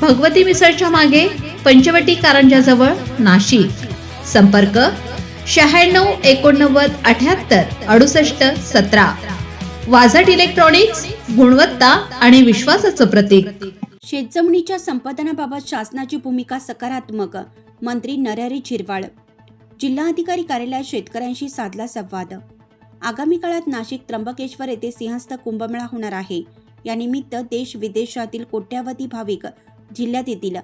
भगवती मिसळच्या मागे पंचवटी कारंजाजवळ नाशिक. संपर्क शहाण्णव एकोणनव्वद अठ्याहत्तर अडुसष्ट सतरा. वाझट इलेक्ट्रॉनिक्स गुणवत्ता आणि विश्वासाचं प्रतीक. शेतजमिनीच्या संपादनाबाबत शासनाची भूमिका सकारात्मक मंत्री नरहरी झिरवाळ. जिल्हाधिकारी कार्यालयात शेतकऱ्यांशी साधला संवाद. आगामी काळात नाशिक त्र्यंबकेश्वर येथे सिंहस्थ कुंभमेळा होणार आहे. यानिमित्त देश विदेशातील कोट्यावधी भाविक जिल्ह्यात येतील.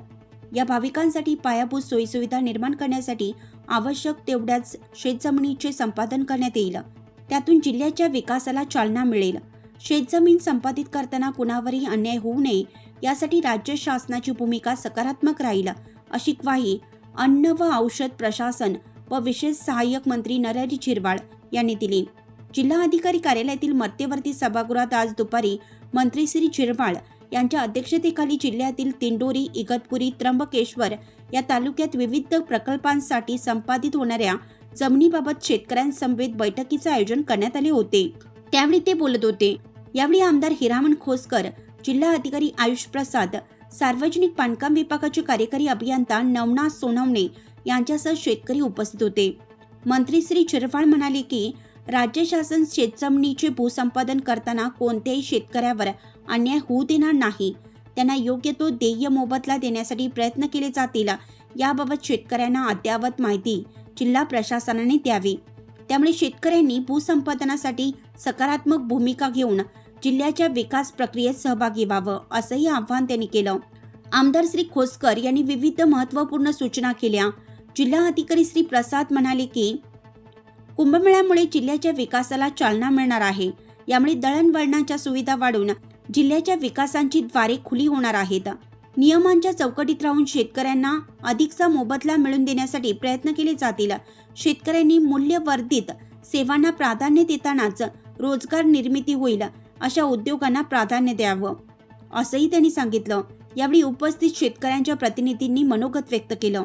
या भाविकांसाठी पायाभूत सोयीसुविधा निर्माण करण्यासाठी आवश्यक तेवढ्याच शेतजमिनीचे संपादन करण्यात येईल. त्यातून जिल्ह्याच्या विकासाला चालना मिळेल. शेतजमीन संपादित करताना कुणावरही अन्याय होऊ नये यासाठी राज्य शासनाची भूमिका सकारात्मक राहील अशी ग्वाही अन्न व औषध प्रशासन व विशेष सहाय्यक मंत्री नरहरी झिरवाळ यांनी दिली. जिल्हा अधिकारी कार्यालयातील मध्यवर्ती सभागृहात आज दुपारी मंत्री श्री झिरवाळ यांच्या अध्यक्षतेखाली जिल्ह्यातील तिंडोरी इगतपुरी त्र्यंबकेश्वर या तालुक्यात विविध प्रकल्पांसाठी संपादित होणाऱ्या जमिनीबाबत शेतकऱ्यांसमवेत बैठकीचे आयोजन करण्यात आले होते. त्यावेळी ते बोलत होते. यावेळी आमदार हिरामण खोसकर जिल्हा अधिकारी आयुष प्रसाद सार्वजनिक बांधकाम विभागाचे कार्यकारी अभियंता नवना सोनवणे यांच्यासह शेतकरी उपस्थित होते. मंत्री श्री चिरफाळ म्हणाले की राज्य शासन शेतजमिनीचे भूसंपादन करताना कोणत्याही शेतकऱ्यावर अन्याय होऊ देणार नाही. त्यांना योग्य तो देय मोबदला देण्यासाठी प्रयत्न केले जातील याबाबत शेतकऱ्यांना अद्ययावत माहिती जिल्हा प्रशासनाने द्यावी. त्यामुळे शेतकऱ्यांनी भूसंपादनासाठी सकारात्मक भूमिका घेऊन जिल्ह्याच्या विकास प्रक्रियेत सहभागी व्हावं असंही आव्हान त्यांनी केलं. आमदार श्री खोसकर यांनी विविध महत्त्वपूर्ण सूचना केल्या. जिल्हा अधिकारी श्री प्रसाद म्हणाले की कुंभमेळ्यामुळे जिल्ह्याच्या विकासाला चालना मिळणार आहे. यामुळे दळणवळणाच्या सुविधा वाढून जिल्ह्याच्या विकासांची द्वारे खुली होणार आहेत. नियमांच्या चौकटीत राहून शेतकऱ्यांना अधिकचा मोबदला मिळवून देण्यासाठी प्रयत्न केले जातील. शेतकऱ्यांनी मूल्यवर्धित सेवांना प्राधान्य देतानाच रोजगार निर्मिती होईल अशा उद्योगांना प्राधान्य द्यावं असंही त्यांनी सांगितलं. यावेळी उपस्थित शेतकऱ्यांच्या प्रतिनिधींनी मनोगत व्यक्त केलं.